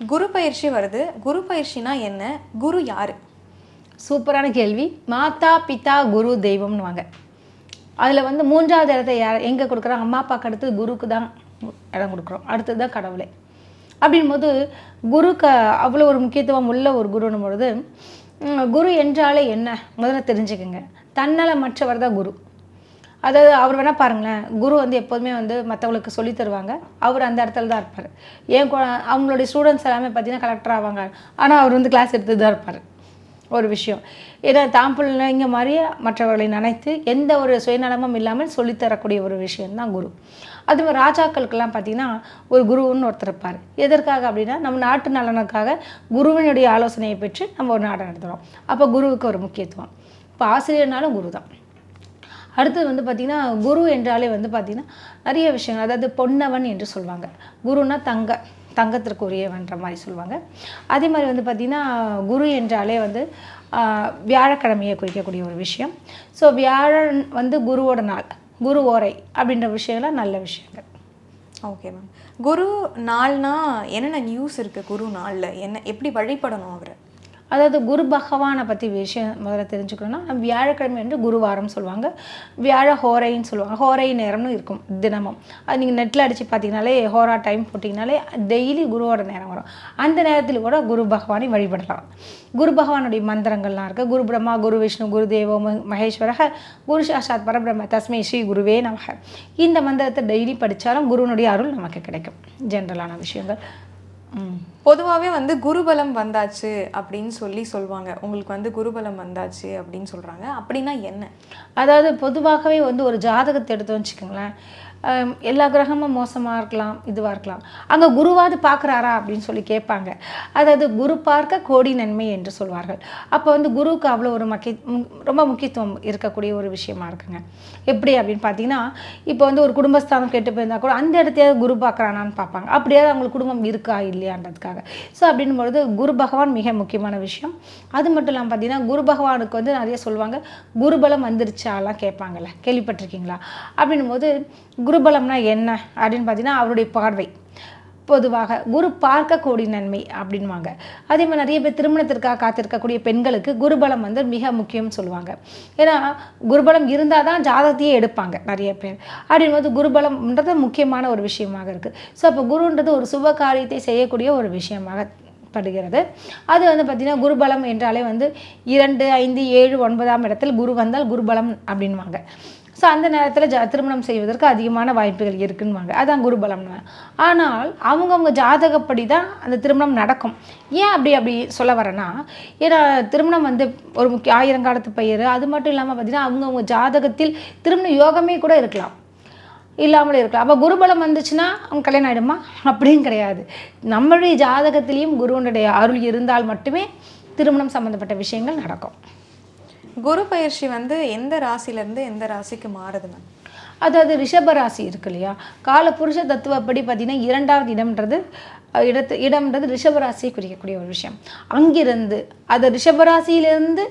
குரு பயிற்சி வருது. குரு பயிற்சினா என்ன? குரு யாரு? சூப்பரான கேள்வி. மாதா பிதா குரு தெய்வம்னுவாங்க. அதில் வந்து மூன்றாவது இடத்த யார் எங்கே கொடுக்குறோம் அம்மா அப்பாவுக்கு அடுத்து குருக்கு தான் இடம் கொடுக்குறோம். அடுத்தது தான் கடவுளே. அப்படின்போது குருக்கு அவ்வளோ ஒரு முக்கியத்துவம் உள்ள ஒரு குருன்னும் பொழுது குரு என்றாலே என்ன? முதல்ல தெரிஞ்சுக்கோங்க. தன்னலமற்றவர் தான் குரு. அதாவது அவர் வேணால் பாருங்களேன் குரு வந்து எப்போதுமே வந்து மற்றவங்களுக்கு சொல்லி தருவாங்க. அவர் அந்த இடத்துல தான் இருப்பார். ஏன் அவங்களுடைய ஸ்டூடெண்ட்ஸ் எல்லாமே பார்த்தீங்கன்னா கலெக்டர் ஆவாங்க. ஆனால் அவர் வந்து கிளாஸ் எடுத்து தான் இருப்பார். ஒரு விஷயம். ஏன்னா தாம் பிள்ளைங்க மாதிரியே மற்றவர்களை நினைத்து எந்த ஒரு சுயநலமும் இல்லாமல் சொல்லித்தரக்கூடிய ஒரு விஷயம்தான் குரு. அது மாதிரி ராஜாக்களுக்கெல்லாம் பார்த்திங்கன்னா ஒரு குருவுன்னு ஒருத்தர் இருப்பார். எதற்காக அப்படின்னா நம்ம நாட்டு நலனுக்காக குருவினுடைய ஆலோசனையை பெற்று நம்ம ஒரு நாடு நடத்துகிறோம் அப்போ குருவுக்கு ஒரு முக்கியத்துவம். இப்போ ஆசிரியர்னாலும் குரு தான் அடுத்தது வந்து பார்த்திங்கன்னா குரு என்றாலே வந்து பார்த்திங்கன்னா நிறைய விஷயங்கள். அதாவது பொன்னவன் என்று சொல்லுவாங்க. குருனா தங்க தங்கத்திற்குரியவன்ற மாதிரி சொல்லுவாங்க. அதே மாதிரி வந்து பார்த்திங்கன்னா குரு என்றாலே வந்து வியாழக்கிழமையை குறிக்கக்கூடிய ஒரு விஷயம். ஸோ வியாழன் வந்து குருவோட நாள் குரு ஓரை அப்படின்ற விஷயங்கள்லாம் நல்ல விஷயங்கள். ஓகே மேம் குரு நாள்னா என்னென்ன நியூஸ் இருக்குது குரு நாளில்? என்ன எப்படி வழிபடணும் அவரை? அதாவது குரு பகவானை பற்றி விஷயம் முதல்ல தெரிஞ்சுக்கணும்னா நம்ம வியாழக்கிழமை என்று குருவாரம் சொல்லுவாங்க. வியாழ ஹோரைன்னு சொல்லுவாங்க. ஹோரை நேரம்னு இருக்கும் தினமும். அது நீங்கள் நெட்டில் அடித்து பார்த்தீங்கனாலே ஹோரா டைம் போட்டிங்கனாலே டெய்லி குருவோட நேரம் வரும். அந்த நேரத்தில் கூட குரு பகவானை வழிபடலாம். குரு பகவானுடைய மந்திரங்கள்லாம் இருக்குது குரு பிரம்மா குரு விஷ்ணு குரு தேவோ மகேஸ்வரக குரு சாஷாத் பரபிரம்ம தஸ்மை ஸ்ரீ குருவே நமக. இந்த மந்திரத்தை டெய்லி படித்தாலும் குருவனுடைய அருள் நமக்கு கிடைக்கும். ஜென்ரலான விஷயங்கள். பொதுவாகவே வந்து குருபலம் வந்தாச்சு அப்படின்னு சொல்லி சொல்லுவாங்க உங்களுக்கு வந்து குருபலம் வந்தாச்சு அப்படின்னு சொல்றாங்க. அப்படின்னா என்ன? அதாவது பொதுவாகவே வந்து ஒரு ஜாதகத்தை எடுத்து வச்சுக்கோங்களேன். எல்லா கிரகமும் மோசமாக இருக்கலாம் இதுவாக இருக்கலாம். அங்கே குருவாவது பார்க்குறாரா அப்படின்னு சொல்லி கேட்பாங்க. அதாவது குரு பார்க்க கோடி நன்மை என்று சொல்வார்கள். அப்போ வந்து குருவுக்கு அவ்வளோ ஒரு முக்கிய ரொம்ப முக்கியத்துவம் இருக்கக்கூடிய ஒரு விஷயமா இருக்குங்க. எப்படி அப்படின்னு பார்த்தீங்கன்னா இப்போ வந்து ஒரு குடும்பஸ்தானம் கெட்டு போயிருந்தா கூட அந்த இடத்தையாவது குரு பார்க்குறானான்னு பார்ப்பாங்க. அப்படியாவது அவங்களுக்கு குடும்பம் இருக்கா இல்லையான்றதுக்காக ஸோ அப்படின்னும் பொழுது குரு பகவான் மிக முக்கியமான விஷயம். அது மட்டும் இல்லாமல் பார்த்தீங்கன்னா குரு பகவானுக்கு வந்து நிறைய சொல்லுவாங்க குருபலம் வந்துருச்சாலாம் கேட்பாங்கல்ல. கேள்விப்பட்டிருக்கீங்களா? அப்படின்னும் போது குருபலம்னா என்ன அப்படின்னு பார்த்தீங்கன்னா அவருடைய பார்வை. பொதுவாக குரு பார்க்கக்கூடிய நன்மை அப்படின்வாங்க அதே மாதிரி நிறைய பேர் திருமணத்திற்காக காத்திருக்கக்கூடிய பெண்களுக்கு குருபலம் வந்து மிக முக்கியம்னு சொல்லுவாங்க. ஏன்னா குருபலம் இருந்தால் தான் ஜாதகத்தையே எடுப்பாங்க நிறைய பேர். அப்படின்போது குருபலம்ன்றது முக்கியமான ஒரு விஷயமாக இருக்குது ஸோ அப்போ குருன்றது ஒரு சுப காரியத்தை செய்யக்கூடிய ஒரு விஷயமாக படுகிறது. அது வந்து பார்த்திங்கன்னா குருபலம் என்றாலே வந்து இரண்டு ஐந்து ஏழு ஒன்பதாம் இடத்தில் குரு வந்தால் குருபலம் அப்படின்வாங்க ஸோ அந்த நேரத்தில் ஜா திருமணம் செய்வதற்கு அதிகமான வாய்ப்புகள் இருக்குன்னுவாங்க. அதான் குருபலம்னு ஆனால் அவங்கவுங்க ஜாதகப்படி தான் அந்த திருமணம் நடக்கும். ஏன் அப்படி அப்படி சொல்ல வரேன்னா ஏன்னா திருமணம் வந்து ஒரு முக்கிய ஆயிரங்காலத்து பயிர். அது மட்டும் இல்லாமல் பார்த்திங்கன்னா அவங்கவுங்க ஜாதகத்தில் திருமண யோகமே கூட இருக்கலாம். இல்லாமல் இருக்கலாம். அப்போ குருபலம் வந்துச்சுன்னா அவங்க கல்யாணம் ஆகிடுமா அப்படின்னு கிடையாது. நம்மளுடைய ஜாதகத்திலையும் குருவனுடைய அருள் இருந்தால் மட்டுமே திருமணம் சம்மந்தப்பட்ட விஷயங்கள் நடக்கும். குரு பயிற்சி வந்து எந்த ராசியிலேருந்து எந்த ராசிக்கு மாறுது மேம் அதாவது ரிஷப ராசி இருக்கு இல்லையா? கால புருஷ தத்துவப்படி பார்த்தீங்கன்னா இரண்டாவது இடம்ன்றது இடத்து இடம்ன்றது ரிஷபராசியை குறிக்கக்கூடிய ஒரு விஷயம். அங்கிருந்து அது ரிஷபராசியிலிருந்து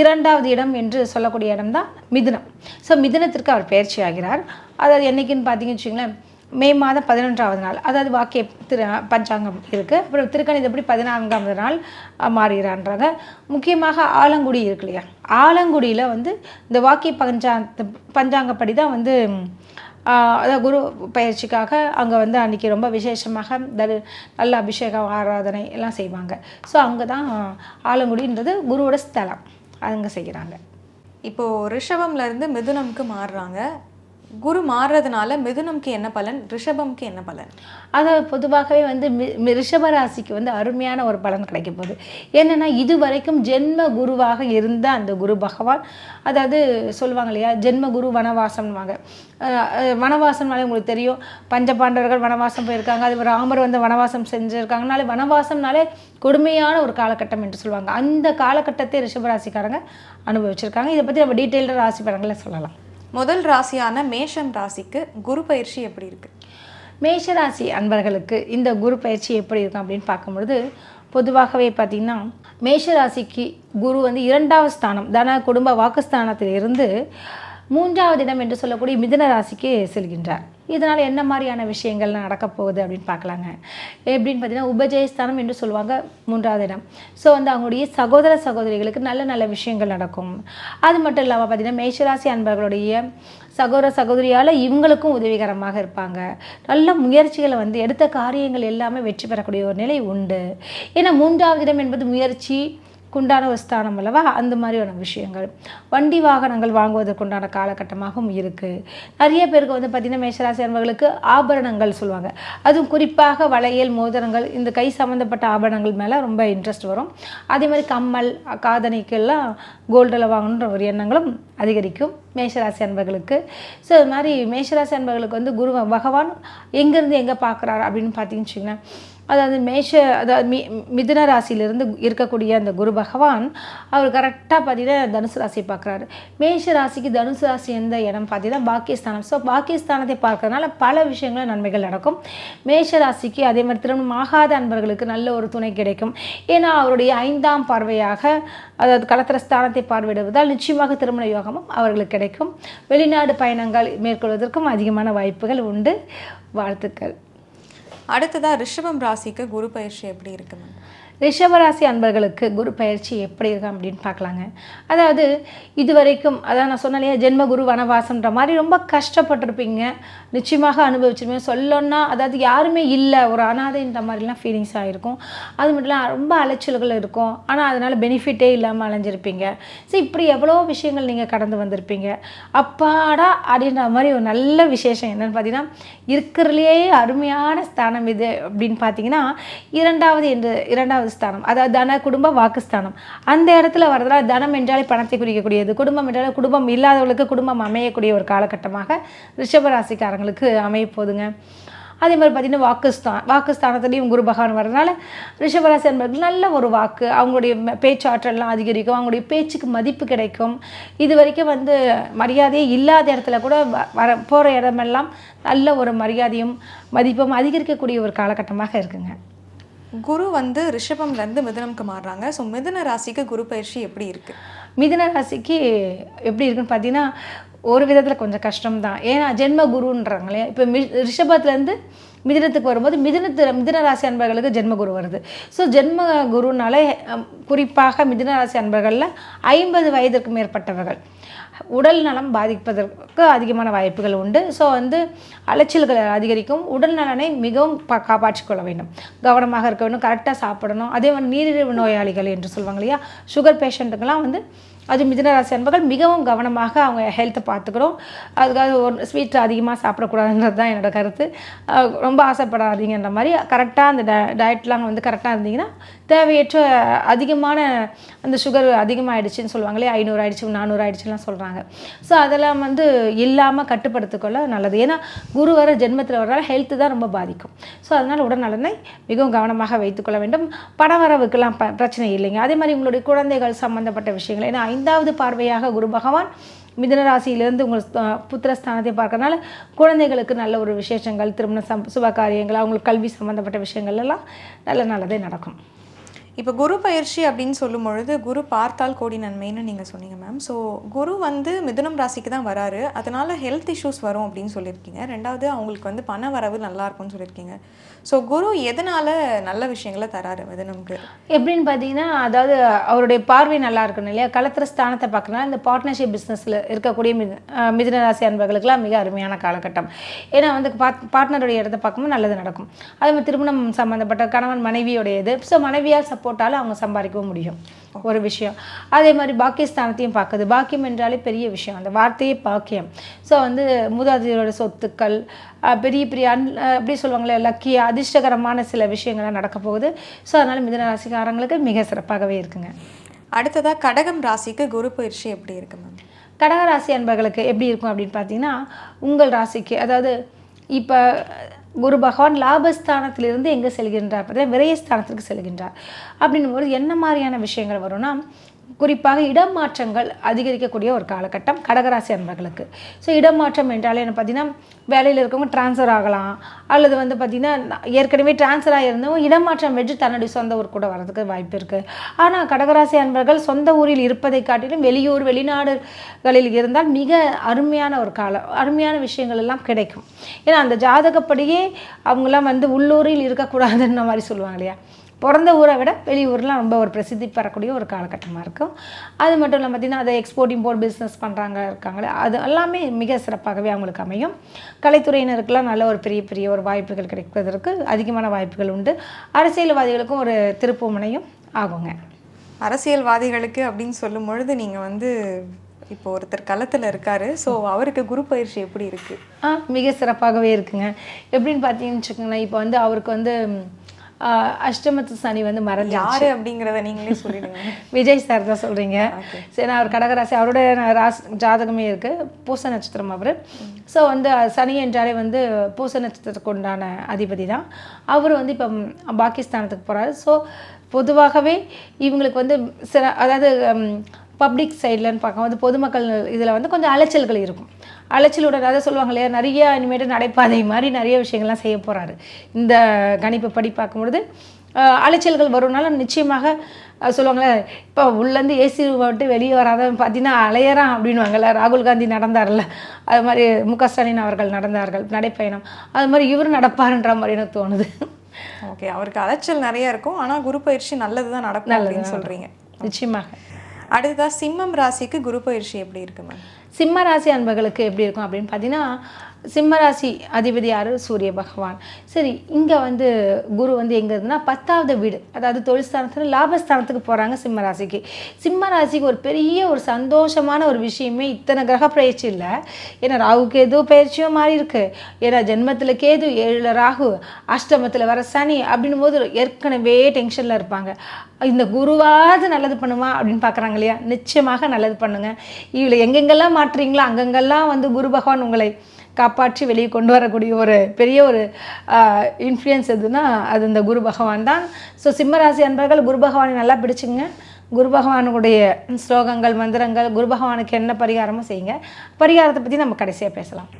இரண்டாவது இடம் என்று சொல்லக்கூடிய இடம் தான் மிதுனம். ஸோ மிதுனத்திற்கு அவர் பயிற்சி ஆகிறார். அதாவது என்னைக்குன்னு பார்த்தீங்கன்னு வச்சுங்களேன் மே மாதம் பதினொன்றாவது நாள். அதாவது வாக்கிய திரு பஞ்சாங்கம் இருக்குது அப்புறம் திருக்கணிதப்படி பதினான்காவது நாள் மாறுகிறான்றாங்க. முக்கியமாக ஆலங்குடி இருக்கு இல்லையா? ஆலங்குடியில் வந்து இந்த வாக்கிய பஞ்சா பஞ்சாங்கப்படி தான் வந்து அதாவது குரு பயிற்சிக்காக அங்கே வந்து அன்றைக்கி ரொம்ப விசேஷமாக தரு நல்ல அபிஷேகம் ஆராதனை எல்லாம் செய்வாங்க. ஸோ அங்கே தான் ஆலங்குடின்றது குருவோட ஸ்தலம். அங்கே செய்கிறாங்க. இப்போது ரிஷபம்லேருந்து மிதுனமுக்கு மிதுனம்க்கு மாறுறாங்க. குரு மாறுறதுனால மிதுனம்க்கு என்ன பலன்? ரிஷபம்க்கு என்ன பலன்? அதாவது பொதுவாகவே வந்து மி- ரிஷப ராசிக்கு வந்து அருமையான ஒரு பலன் கிடைக்க போகுது. என்னென்னா இது வரைக்கும் ஜென்ம குருவாக இருந்த அந்த குரு பகவான் அதாவது சொல்லுவாங்க இல்லையா ஜென்ம குரு வனவாசம்வாங்க வனவாசம்னாலே உங்களுக்கு தெரியும் பஞ்சபாண்டவர்கள் வனவாசம் போயிருக்காங்க அது ராமர் வந்து வனவாசம் செஞ்சுருக்காங்கனாலே வனவாசம்னாலே கொடுமையான ஒரு காலகட்டம் என்று சொல்லுவாங்க. அந்த காலகட்டத்தை ரிஷபராசிக்காரங்க அனுபவிச்சிருக்காங்க. இதை பற்றி நம்ம டீட்டெயில்டாக ராசி படங்களில் சொல்லலாம். முதல் ராசியான மேஷம் ராசிக்கு குரு பயிற்சி எப்படி இருக்கு? மேஷராசி அன்பர்களுக்கு இந்த குரு பயிற்சி எப்படி இருக்கும் அப்படின்னு பார்க்கும்பொழுது பொதுவாகவே பார்த்திங்கன்னா மேஷராசிக்கு குரு வந்து இரண்டாவது ஸ்தானம் தன குடும்ப வாக்குஸ்தானத்திலிருந்து இருந்து மூன்றாவது இடம் என்று சொல்லக்கூடிய மிதுன ராசிக்கு செல்கின்றார். இதனால் என்ன மாதிரியான விஷயங்கள்லாம் நடக்க போகுது அப்படின்னு பார்க்கலாங்க. எப்படின்னு பார்த்தீங்கன்னா உபஜயஸ்தானம் என்று சொல்லுவாங்க மூன்றாவது இடம். ஸோ வந்து அவங்களுடைய சகோதர சகோதரிகளுக்கு நல்ல நல்ல விஷயங்கள் நடக்கும். அது மட்டும் இல்லாமல் பார்த்தீங்கன்னா மேஷராசி அன்பர்களுடைய சகோதர சகோதரியால் இவங்களுக்கும் உதவிகரமாக இருப்பாங்க. நல்ல முயற்சிகளை வந்து எடுத்த காரியங்கள் எல்லாமே வெற்றி பெறக்கூடிய ஒரு நிலை உண்டு. ஏன்னா மூன்றாவது இடம் என்பது முயற்சி குண்டான ஒரு ஸ்தானம் அல்லவா? அந்த மாதிரியான விஷயங்கள். வண்டி வாகனங்கள் வாங்குவதற்குண்டான காலகட்டமாகவும் இருக்குது நிறைய பேருக்கு வந்து பார்த்திங்கன்னா மேஷராசி அன்பர்களுக்கு ஆபரணங்கள் சொல்லுவாங்க. அதுவும் குறிப்பாக வளையல் மோதிரங்கள் இந்த கை சம்மந்தப்பட்ட ஆபரணங்கள் மேலே ரொம்ப இன்ட்ரெஸ்ட் வரும். அதே மாதிரி கம்மல் காதணிக்கெல்லாம் கோல்டில் வாங்கணுன்ற ஒரு எண்ணங்களும் அதிகரிக்கும் மேஷராசி அன்பர்களுக்கு. ஸோ அது மாதிரி மேஷராசி அன்பர்களுக்கு வந்து குரு பகவான் எங்கேருந்து எங்கே பார்க்குறாரு அப்படின்னு பார்த்தீங்கன்னு வச்சிங்கன்னா அதாவது மேஷ அதாவது மி மிதுன ராசியிலிருந்து இருக்கக்கூடிய அந்த குரு பகவான் அவர் கரெக்டாக பார்த்தீங்கன்னா தனுசு ராசியை பார்க்குறாரு மேஷ ராசிக்கு தனுசு ராசி எந்த இடம் பார்த்தீங்கன்னா பாக்கியஸ்தானம். ஸோ பாக்கியஸ்தானத்தை பார்க்கறதுனால பல விஷயங்களும் நன்மைகள் நடக்கும். மேஷ ராசிக்கு அதே மாதிரி திருமணம் ஆகாத அன்பர்களுக்கு நல்ல ஒரு துணை கிடைக்கும். ஏன்னா அவருடைய ஐந்தாம் பார்வையாக அதாவது கலத்திர ஸ்தானத்தை பார்வையிடுவதால் நிச்சயமாக திருமண யோகமும் அவர்களுக்கு கிடைக்கும். வெளிநாடு பயணங்கள் மேற்கொள்வதற்கும் அதிகமான வாய்ப்புகள் உண்டு. வாழ்த்துக்கள். அடுத்ததா ரிஷபம் ராசிக்கு குரு பயிற்சி எப்படி இருக்கு மேம்? ரிஷபராசி அன்பர்களுக்கு குரு பயிற்சி எப்படி இருக்கும் அப்படின்னு பார்க்கலாங்க. அதாவது இது வரைக்கும் அதான் நான் சொன்னலையே ஜென்ம குரு வனவாசம்ன்ற மாதிரி ரொம்ப கஷ்டப்பட்டிருப்பீங்க. நிச்சயமாக அனுபவிச்சிருப்பீங்க. சொல்லணும்னா அதாவது யாருமே இல்லை ஒரு அனாதைன்ற மாதிரிலாம் ஃபீலிங்ஸ் ஆகிருக்கும் அது மட்டும் இல்லாமல் ரொம்ப அலைச்சல்கள் இருக்கும். ஆனால் அதனால் பெனிஃபிட்டே இல்லாமல் அலைஞ்சிருப்பீங்க. ஸோ இப்படி எவ்வளோ விஷயங்கள் நீங்கள் கடந்து வந்திருப்பீங்க. அப்பாடா அப்படின்ற மாதிரி ஒரு நல்ல விசேஷம் என்னன்னு பார்த்தீங்கன்னா இருக்கிறதுலேயே அருமையான ஸ்தானம் இது அப்படின்னு பார்த்தீங்கன்னா இரண்டாவது என்று இரண்டாவது ஸ்தானம் அதாவது தன குடும்ப வாக்குஸ்தானம். அந்த இடத்துல வரதுல தனம் என்றாலே பணத்தை குறிக்கக்கூடியது குடும்பம் என்றாலே குடும்பம் இல்லாதவர்களுக்கு குடும்பம் அமையக்கூடிய ஒரு காலகட்டமாக ரிஷபராசிக்காரங்களுக்கு அமையப்போதுங்க அதே மாதிரி பார்த்திங்கன்னா வாக்குஸ்தான் வாக்குஸ்தானத்துலேயும் குரு பகவான் வரதுனால ரிஷபராசி என்பது நல்ல ஒரு வாக்கு அவங்களுடைய பேச்சாற்றல்லாம் அதிகரிக்கும் அவங்களுடைய பேச்சுக்கு மதிப்பு கிடைக்கும். இது வரைக்கும் வந்து மரியாதையே இல்லாத இடத்துல கூட வ- வர போகிற இடமெல்லாம் நல்ல ஒரு மரியாதையும் மதிப்பும் அதிகரிக்கக்கூடிய ஒரு காலகட்டமாக இருக்குங்க. குரு வந்து ரிஷபம்லேருந்து மிதனம்க்கு மிதுனம்க்கு மாறுறாங்க. ஸோ மிதுன ராசிக்கு குரு பயிற்சி எப்படி இருக்குது மிதுன ராசிக்கு எப்படி இருக்குன்னு பார்த்தீங்கன்னா ஒரு விதத்தில் கொஞ்சம் கஷ்டம்தான். ஏன்னா ஜென்ம குருன்றாங்களே இப்போ மி ரிஷபத்துலேருந்து மிதினத்துக்கு வரும்போது மிதினத்து மிதின ராசி அன்பர்களுக்கு ஜென்ம குரு வருது. ஸோ ஜென்ம குருனாலே குறிப்பாக மிதின ராசி அன்பர்களில் ஐம்பது வயதிற்கு மேற்பட்டவர்கள். உடல் நலம் பாதிப்பதற்கு அதிகமான வாய்ப்புகள் உண்டு. ஸோ வந்து அலைச்சல்கள் அதிகரிக்கும். உடல் நலனை மிகவும் பா காப்பாற்றிக் கொள்ள வேண்டும். கவனமாக இருக்க வேண்டும். கரெக்டாக சாப்பிடணும். அதே மாதிரி நீரிழிவு நோயாளிகள் என்று சொல்லுவாங்க இல்லையா? சுகர் பேஷண்ட்டுக்கெல்லாம் வந்து அது மிதனராசி அன்பர்கள் மிகவும் கவனமாக அவங்க ஹெல்த்தை பார்த்துக்கணும். அதுக்காக ஒரு ஸ்வீட் அதிகமாக சாப்பிடக்கூடாதுன்றது தான் என்னோட கருத்து. ரொம்ப ஆசைப்படாதீங்கன்ற மாதிரி கரெக்டாக அந்த டயட்லாம் வந்து கரெக்டாக இருந்தீங்கன்னா தேவையற்ற அதிகமான அந்த சுகர் அதிகமாகிடுச்சின்னு சொல்லுவாங்களே ஐநூறு ஆயிடுச்சு நானூறு ஆயிடுச்சுலாம் சொல்கிறாங்க ஸோ அதெல்லாம் வந்து இல்லாமல் கட்டுப்படுத்திக்கொள்ள நல்லது. ஏன்னா குரு வர ஜென்மத்தில் வரனால ஹெல்த்து தான் ரொம்ப பாதிக்கும். ஸோ அதனால் உடல்நலனை மிகவும் கவனமாக வைத்துக்கொள்ள வேண்டும். பணவரவுக்கெல்லாம் ப பிரச்சனை இல்லைங்க. அதே மாதிரி உங்களுடைய குழந்தைகள் சம்மந்தப்பட்ட விஷயங்கள் ஏன்னா ஐந்தாவது பார்வையாக குரு பகவான் மிதனராசியிலிருந்து உங்கள் ஸ்த- புத்திரஸ்தானத்தை பார்க்கறனால குழந்தைகளுக்கு நல்ல ஒரு விசேஷங்கள் திருமண சம் சுப காரியங்கள் அவங்களுக்கு கல்வி சம்மந்தப்பட்ட விஷயங்கள் எல்லாம் நல்ல நல்லதே நடக்கும். இப்போ குரு பயிற்சி அப்படின்னு சொல்லும் பொழுது குரு பார்த்தால் கோடி நன்மைன்னு நீங்கள் சொன்னீங்க மேம் ஸோ குரு வந்து மிதுனம் ராசிக்கு தான் வராரு. அதனால ஹெல்த் இஷ்யூஸ் வரும் அப்படின்னு சொல்லியிருக்கீங்க. ரெண்டாவது அவங்களுக்கு வந்து பண வரவு நல்லா இருக்கும்னு சொல்லியிருக்கீங்க. ஸோ குரு எதனால நல்ல விஷயங்களை தராரு மிதுனம்க்கு? எப்படின்னு பார்த்தீங்கன்னா அதாவது அவருடைய பார்வை நல்லா இருக்கணும் இல்லையா? கலத்திர ஸ்தானத்தை பார்க்கறனால இந்த பார்ட்னர்ஷிப் பிஸ்னஸில் இருக்கக்கூடிய மிதுன ராசி அன்பர்களுக்கெல்லாம் மிக அருமையான காலகட்டம். ஏன்னா வந்து பாட் பார்ட்னருடைய இடத்த பார்க்கும்போது நல்லது நடக்கும். அதே மாதிரி திருமணம் சம்மந்தப்பட்ட கணவன் மனைவியோடைய இது ஸோ மனைவியால் சப்போர்ட்டால் அவங்க சம்பாதிக்கவும் முடியும். ஒரு விஷயம். அதே மாதிரி பாக்கியஸ்தானத்தையும் பார்க்குது பாக்கியம் என்றாலே பெரிய விஷயம். அந்த வார்த்தையே பாக்கியம். ஸோ வந்து மூதாதையரோட சொத்துக்கள் பெரிய பெரிய அன் எப்படி சொல்லுவாங்களே லக்கி அதிர்ஷ்டகரமான சில விஷயங்கள்லாம் நடக்க போகுது. ஸோ அதனால் மிதுன ராசிக்காரங்களுக்கு மிக சிறப்பாகவே இருக்குங்க. அடுத்ததா கடகம் ராசிக்கு குரு பயிற்சி எப்படி இருக்கு மேம்? கடகராசி அன்பர்களுக்கு எப்படி இருக்கும் அப்படின்னு பார்த்தீங்கன்னா உங்கள் ராசிக்கு அதாவது இப்போ குரு பகவான் லாபஸ்தானத்திலிருந்து எங்கே செல்கின்றார்? பார்த்தீங்கன்னா விரயஸ்தானத்திற்கு செல்கின்றார். அப்படின்னும் போது என்ன மாதிரியான விஷயங்கள் வரும்னா குறிப்பாக இடமாற்றங்கள் அதிகரிக்கக்கூடிய ஒரு காலகட்டம் கடகராசி அன்பர்களுக்கு. ஸோ இடமாற்றம் என்றாலே என்ன பார்த்தீங்கன்னா வேலையில் இருக்கவங்க ட்ரான்ஸ்ஃபர் ஆகலாம். அல்லது வந்து பார்த்திங்கன்னா ஏற்கனவே ட்ரான்ஸ்ஃபர் ஆகியிருந்தவங்க இடமாற்றம் வெற்றி தன்னுடைய சொந்த ஊர் கூட வரதுக்கு வாய்ப்பு இருக்குது ஆனால் கடகராசி அன்பர்கள் சொந்த ஊரில் இருப்பதை காட்டிலும் வெளியூர் வெளிநாடுகளில் இருந்தால் மிக அருமையான ஒரு காலம் அருமையான விஷயங்கள் எல்லாம் கிடைக்கும். ஏன்னா அந்த ஜாதகப்படியே அவங்களாம் வந்து உள்ளூரில் இருக்கக்கூடாதுன்ற மாதிரி சொல்லுவாங்க இல்லையா? பிறந்த ஊரை விட வெளியூர்லாம் ரொம்ப ஒரு பிரசித்தி பெறக்கூடிய ஒரு காலகட்டமாக இருக்கும். அது மட்டும் இல்லாமல் பார்த்திங்கன்னா அதை எக்ஸ்போர்ட் இம்போர்ட் பிஸ்னஸ் பண்ணுறாங்க இருக்காங்களே அது எல்லாமே மிக சிறப்பாகவே அவங்களுக்கு அமையும். கலைத்துறையினருக்கெல்லாம் நல்ல ஒரு பெரிய பெரிய ஒரு வாய்ப்புகள் கிடைப்பதற்கு அதிகமான வாய்ப்புகள் உண்டு. அரசியல்வாதிகளுக்கும் ஒரு திருப்புமுனையும் ஆகுங்க. அரசியல்வாதிகளுக்கு அப்படின்னு சொல்லும் பொழுது நீங்கள் வந்து இப்போ ஒருத்தர் களத்தில் இருக்காரு. ஸோ அவருக்கு குரு பயிற்சி எப்படி இருக்கு? ஆ மிக சிறப்பாகவே இருக்குங்க. எப்படின்னு பார்த்தீங்கன்னு வச்சுக்கோங்களேன் இப்போ வந்து அவருக்கு வந்து அஷ்டமத்து சனி வந்து மறைஞ்சு யாரு அப்படிங்கிறத நீங்களே சொல்லிடுங்க. விஜய் சார் தான் சொல்கிறீங்க சரி நான் அவர் கடகராசி அவரோட நான் ராசி ஜாதகமே இருக்குது பூச நட்சத்திரம் அவர். ஸோ வந்து சனி என்றாலே வந்து பூச நட்சத்திரத்துக்கு உண்டான அதிபதி தான். அவர் வந்து இப்போ பாகிஸ்தானத்துக்கு போகிறாரு ஸோ பொதுவாகவே இவங்களுக்கு வந்து சில அதாவது பப்ளிக் சைட்லன்னு பார்க்கும்போது பொதுமக்கள் இதில் வந்து கொஞ்சம் அலைச்சல்கள் இருக்கும். அலைச்சலோட அதாவது சொல்லுவாங்க இல்லையா? நிறைய இனிமேட்டு நடைபாதை மாதிரி நிறைய விஷயங்கள்லாம் செய்ய போகிறாரு இந்த கணிப்பு படி பார்க்கும்பொழுது அலைச்சல்கள் வரும்னால நிச்சயமாக சொல்லுவாங்களே இப்போ உள்ளேருந்து ஏசி விட்டு வெளியே வராதவன் பார்த்தீங்கன்னா அலையறான் அப்படின்வாங்கல்ல ராகுல் காந்தி நடந்தார்ல அது மாதிரி மு க ஸ்டாலின் அவர்கள் நடந்தார்கள் நடைப்பயணம். அது மாதிரி இவர் நடப்பாருன்ற மாதிரி எனக்கு தோணுது. ஓகே அவருக்கு அலைச்சல் நிறைய இருக்கும். ஆனா குரு பயிற்சி நல்லது தான் நடக்கும் அப்படின்னு சொல்றீங்க. நிச்சயமாக. அடுத்ததா சிம்மம் ராசிக்கு குரு பயிற்சி எப்படி இருக்கு மேம்? சிம்ம ராசி அன்பர்களுக்கு எப்படி இருக்கும் அப்படின்னு பார்த்தீங்கன்னா சிம்மராசி அதிபதி யார்? சூரிய பகவான். சரி இங்கே வந்து குரு வந்து எங்கே இருக்குன்னா பத்தாவது வீடு. அதாவது தொழில்ஸ்தானத்தில் லாபஸ்தானத்துக்கு போகிறாங்க சிம்மராசிக்கு. சிம்மராசிக்கு ஒரு பெரிய ஒரு சந்தோஷமான ஒரு விஷயமே இத்தனை கிரக பயிற்சி இல்லை. ஏன்னா ராகு கேது பயிற்சியும் மாறி இருக்கு. ஏன்னா ஜென்மத்தில் கேது ஏழில் ராகு அஷ்டமத்தில் வர சனி அப்படின்னும் போது ஏற்கனவே டென்ஷனில் இருப்பாங்க. இந்த குருவாவது நல்லது பண்ணுமா அப்படின்னு பார்க்குறாங்க இல்லையா? நிச்சயமாக நல்லது பண்ணுங்க. இதில் எங்கெங்கெல்லாம் மாற்றுறீங்களோ அங்கங்கெல்லாம் வந்து குரு பகவான் உங்களை காப்பாற்றி வெளியே கொண்டு வரக்கூடிய ஒரு பெரிய ஒரு இன்ஃப்ளூயன்ஸ் எதுனா அது இந்த குரு பகவான் தான். ஸோ சிம்மராசி அன்பர்கள் குரு பகவானை நல்லா பிடிச்சிங்க குரு பகவானுடைய ஸ்லோகங்கள் மந்திரங்கள் குரு பகவானுக்கு என்ன பரிகாரமும் செய்யுங்க. பரிகாரத்தை பற்றி நம்ம கடைசியாக பேசலாம்.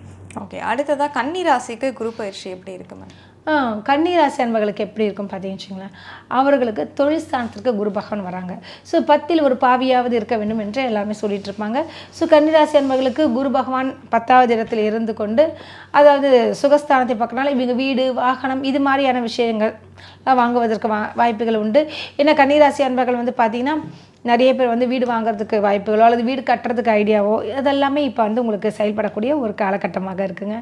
ஓகே அடுத்ததாக கன்னி ராசிக்கு குரு பயிற்சி எப்படி இருக்கு மேம் கன்னிராசி அன்பர்களுக்கு எப்படி இருக்கும் பார்த்தீங்கன்னு வச்சுங்களேன் அவர்களுக்கு தொழில் ஸ்தானத்திற்கு குரு பகவான் வராங்க. ஸோ பத்தில் ஒரு பாவியாவது இருக்க வேண்டும் என்று எல்லாமே சொல்லிட்டு இருப்பாங்க. ஸோ கன்னிராசி அன்பர்களுக்கு குரு பகவான் பத்தாவது இடத்தில் இருந்து கொண்டு அதாவது சுகஸ்தானத்தை பார்க்கனால இவங்க வீடு வாகனம் இது மாதிரியான விஷயங்கள் வாங்குவதற்கு வா வாய்ப்புகள் உண்டு. ஏன்னா கன்னிராசி அன்பர்கள் வந்து பார்த்திங்கன்னா நிறைய பேர் வந்து வீடு வாங்குறதுக்கு வாய்ப்புகளோ அல்லது வீடு கட்டுறதுக்கு ஐடியாவோ அதெல்லாமே இப்போ வந்து உங்களுக்கு செயல்படக்கூடிய ஒரு காலகட்டமாக இருக்குங்க.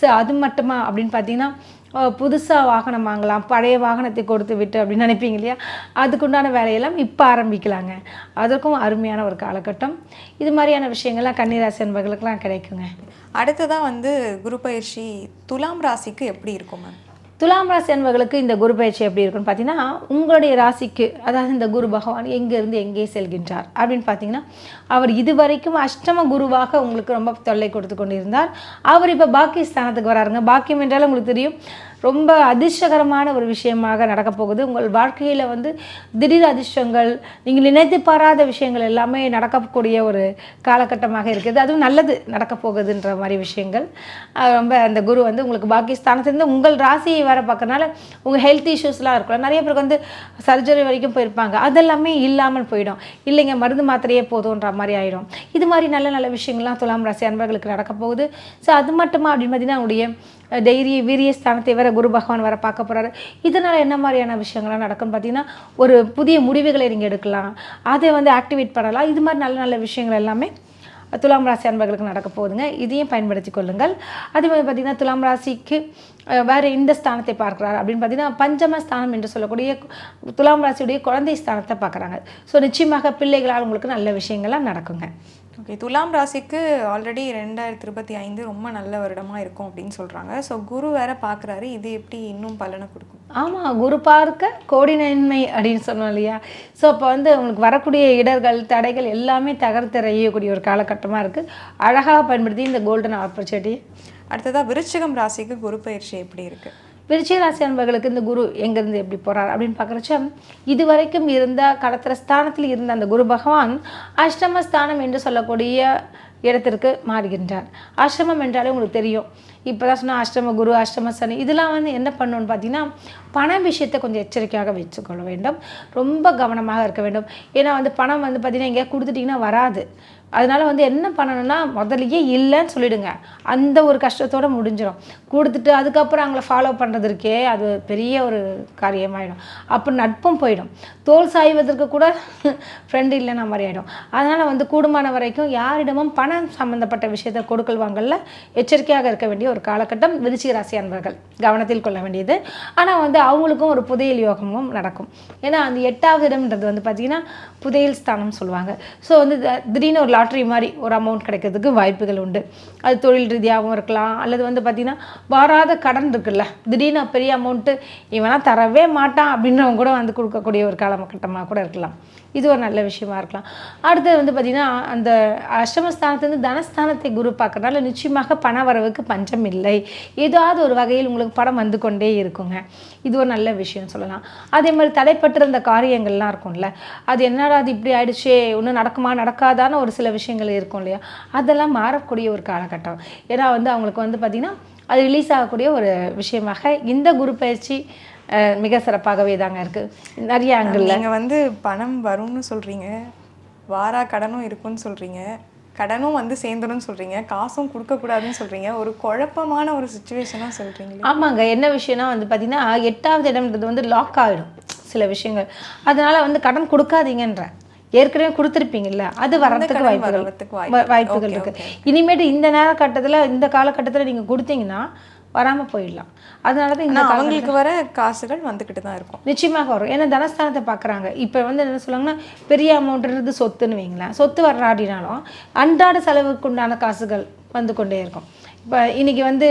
ஸோ அது மட்டுமா அப்படின்னு பார்த்தீங்கன்னா புதுசாக வாகனம் வாங்கலாம் பழைய வாகனத்தை கொடுத்து விட்டு அப்படின்னு நினைப்பீங்க இல்லையா? அதுக்குண்டான வேலையெல்லாம் இப்போ ஆரம்பிக்கலாங்க. அதற்கும் அருமையான ஒரு காலகட்டம். இது மாதிரியான விஷயங்கள்லாம் கன்னிராசி என்பர்களுக்கெல்லாம் கிடைக்குங்க. அடுத்ததாக வந்து குரு பயிற்சி துலாம் ராசிக்கு எப்படி இருக்கும் மேம்? துலாம் ராசி அன்பர்களுக்கு இந்த குரு பயிற்சி எப்படி இருக்குன்னு பார்த்தீங்கன்னா உங்களுடைய ராசிக்கு அதாவது இந்த குரு பகவான் எங்கேருந்து எங்கே செல்கின்றார் அப்படின்னு பார்த்தீங்கன்னா அவர் இதுவரைக்கும் அஷ்டம குருவாக உங்களுக்கு ரொம்ப தொல்லை கொடுத்து கொண்டிருந்தார். அவர் இப்போ பாக்கிய ஸ்தானத்துக்கு வராருங்க. பாக்கியம் என்றாலும் உங்களுக்கு தெரியும். ரொம்ப அதிர்ஷ்டகரமான ஒரு விஷயமாக நடக்கப் போகுது. உங்கள் வாழ்க்கையில் வந்து திடீர் அதிர்ஷ்டங்கள் நீங்கள் நினைத்து பாராத விஷயங்கள் எல்லாமே நடக்கக்கூடிய ஒரு காலகட்டமாக இருக்குது. அதுவும் நல்லது நடக்கப் போகுதுன்ற மாதிரி விஷயங்கள். ரொம்ப அந்த குரு வந்து உங்களுக்கு பாக்கியஸ்தானத்துலேருந்து உங்கள் ராசியை வேறு பார்க்கறனால உங்கள் ஹெல்த் இஷ்யூஸ்லாம் இருக்கலாம் நிறைய பேருக்கு வந்து சர்ஜரி வரைக்கும் போயிருப்பாங்க. அதெல்லாமே இல்லாமல் போயிடும். இல்லைங்க மருந்து மாத்திரையே போதுன்ற மாதிரி ஆயிடும். இது மாதிரி நல்ல நல்ல விஷயங்கள்லாம் துலாம் ராசி அன்பர்களுக்கு நடக்க போகுது. ஸோ அது மட்டுமா அப்படின்னு பார்த்தீங்கன்னா உங்களுடைய தைரிய வீரிய ஸ்தானத்தை வர குரு பகவான் வர பார்க்க போகிறாரு இதனால் என்ன மாதிரியான விஷயங்கள்லாம் நடக்கும்னு பார்த்தீங்கன்னா ஒரு புதிய முடிவுகளை நீங்கள் எடுக்கலாம். அதை வந்து ஆக்டிவேட் பண்ணலாம். இது மாதிரி நல்ல நல்ல விஷயங்கள் எல்லாமே துலாம் ராசி அன்பர்களுக்கு நடக்க போகுதுங்க. இதையும் பயன்படுத்தி கொள்ளுங்கள். அதே மாதிரி பார்த்தீங்கன்னா துலாம் ராசிக்கு வேறு இந்த ஸ்தானத்தை பார்க்குறாரு அப்படின்னு பார்த்தீங்கன்னா பஞ்சம ஸ்தானம் என்று சொல்லக்கூடிய துலாம் ராசியுடைய குழந்தை ஸ்தானத்தை பார்க்குறாங்க. ஸோ நிச்சயமாக பிள்ளைகளால் உங்களுக்கு நல்ல விஷயங்கள்லாம் நடக்குங்க. ஓகே துலாம் ராசிக்கு ஆல்ரெடி ரெண்டாயிரத்தி இருபத்தி ஐந்து ரொம்ப நல்ல வருடமா இருக்கும் அப்படின்னு சொல்றாங்க. ஸோ குரு வேற பார்க்குறாரு இது எப்படி இன்னும் பலனை கொடுக்கும்? ஆமாம் குரு பார்க்க கோடி நன்மை அப்படின்னு சொன்னோம் இல்லையா? ஸோ அப்போ வந்து உங்களுக்கு வரக்கூடிய இடர்கள் தடைகள் எல்லாமே தகர்த்தெறியக்கூடிய ஒரு காலகட்டமாக இருக்குது அழகாக பயன்படுத்தி இந்த கோல்டன் ஆப்பர்ச்சுனிட்டி அடுத்ததா விருச்சிகம் ராசிக்கு குரு பயிற்சி எப்படி இருக்கு? விருச்சிகராசி அன்பர்களுக்கு இந்த குரு எங்கேருந்து எப்படி போகிறார் அப்படின்னு பார்க்குறச்ச இதுவரைக்கும் இருந்த கடத்திர ஸ்தானத்தில் இருந்த அந்த குரு பகவான் அஷ்டம ஸ்தானம் என்று சொல்லக்கூடிய இடத்திற்கு மாறுகின்றார். ஆசிரமம் என்றாலே உங்களுக்கு தெரியும். இப்போ தான் சொன்னால் அஷ்டம குரு அஷ்டம சனி இதெல்லாம் வந்து என்ன பண்ணணும்னு பார்த்தீங்கன்னா பண விஷயத்தை கொஞ்சம் எச்சரிக்கையாக வச்சுக்கொள்ள வேண்டும். ரொம்ப கவனமாக இருக்க வேண்டும். ஏன்னா வந்து பணம் வந்து பார்த்தீங்கன்னா எங்கேயா கொடுத்துட்டிங்கன்னா வராது. அதனால வந்து என்ன பண்ணணும்னா முதல்லையே இல்லைன்னு சொல்லிடுங்க. அந்த ஒரு கஷ்டத்தோடு முடிஞ்சிடும் கொடுத்துட்டு அதுக்கப்புறம் அவங்கள ஃபாலோ பண்ணுறது இருக்கே அது பெரிய ஒரு காரியமாயிடும். அப்போ நட்பும் போயிடும். தோல் சாய்வதற்கு கூட ஃப்ரெண்டு இல்லைன்னா மாதிரி ஆகிடும் அதனால் வந்து கூடுமான வரைக்கும் யாரிடமும் பணம் சம்மந்தப்பட்ட விஷயத்தை கொடுக்கல் வாங்கல எச்சரிக்கையாக இருக்க வேண்டிய ஒரு காலகட்டம் விருச்சிக ராசி அன்பர்கள். கவனத்தில் கொள்ள வேண்டியது. ஆனால் வந்து அவங்களுக்கும் ஒரு புதையல் யோகமும் நடக்கும். ஏன்னா அந்த எட்டாவது இடம்ன்றது வந்து பார்த்திங்கன்னா புதையல் ஸ்தானம் சொல்லுவாங்க. ஸோ வந்து த- திடீர்னு ஒரு லாட்ரி மாதிரி ஒரு அமௌண்ட் கிடைக்கிறதுக்கு வாய்ப்புகள் உண்டு. அது தொழில் ரீதியாகவும் இருக்கலாம். அல்லது வந்து பார்த்திங்கன்னா வாராத கடன் இருக்குல்ல. திடீர்னு பெரிய அமௌண்ட்டு இவனா தரவே மாட்டான் அப்படின்றவங்க கூட வந்து கொடுக்கக்கூடிய ஒரு காலகட்டமாக கூட இருக்கலாம். இது ஒரு நல்ல விஷயமா இருக்கலாம். அடுத்தது வந்து பார்த்திங்கன்னா அந்த அஷ்டமஸ்தானத்துலேருந்து தனஸ்தானத்தை குரு பார்க்கறதால நிச்சயமாக பண வரவுக்கு பஞ்சம் இல்லை. ஏதாவது ஒரு வகையில் உங்களுக்கு பணம் வந்து கொண்டே இருக்குங்க. இது ஒரு நல்ல விஷயம் சொல்லலாம். அதே மாதிரி தடைப்பட்டிருந்த காரியங்கள்லாம் இருக்கும்ல. அது என்னடா அது இப்படி ஆயிடுச்சே ஒன்றும் நடக்குமா நடக்காதான்னு ஒரு சில விஷயங்கள் இருக்கும் இல்லையா? அதெல்லாம் மாறக்கூடிய ஒரு காலகட்டம். ஏன்னா வந்து அவங்களுக்கு வந்து பார்த்திங்கன்னா அது ரிலீஸ் ஆகக்கூடிய ஒரு விஷயமாக இந்த குரு பயிற்சி மிக சிறப்பாகவே தாங்க இருக்குது நிறைய ஆங்கிள் நீங்க வந்து பணம் வரும்னு சொல்றீங்க. வாரா கடனும் இருக்கும்னு சொல்றீங்க. கடனும் வந்து சேர்ந்துடும் சொல்றீங்க. காசும் கொடுக்க கூடாதுன்னு சொல்றீங்க. ஒரு குழப்பமான ஒரு சுச்சுவேஷனா சொல்றீங்களே ஆமாங்க. என்ன விஷயம்னா வந்து பார்த்தீங்கன்னா எட்டாவது இடம்ன்றது வந்து லாக் ஆகிடும் சில விஷயங்கள். அதனால வந்து கடன் கொடுக்காதீங்கன்ற. ஏற்கனவே கொடுத்துருப்பீங்கல்ல அது வரத்துக்கு கடன் வாய்ப்புகள். வாய்ப்புகள் Okay, இருக்கு. இனிமேட்டு இந்த நேர கட்டத்தில் இந்த காலகட்டத்தில் நீங்கள் கொடுத்தீங்கன்னா வராமல் போயிடலாம். அதனால தான் இந்த அவங்களுக்கு வர காசுகள் வந்துகிட்டு தான் இருக்கும். நிச்சயமாக வரும். ஏன்னா தனஸ்தானத்தை பார்க்குறாங்க இப்போ வந்து என்ன சொல்லுவாங்கன்னா பெரிய அமௌண்ட்ன்றது சொத்துன்னு வைங்களேன். சொத்து வர்றாடினாலும் அன்றாட செலவுக்கு உண்டான காசுகள் வந்து கொண்டே இருக்கும். இப்போ இன்னைக்கு வந்து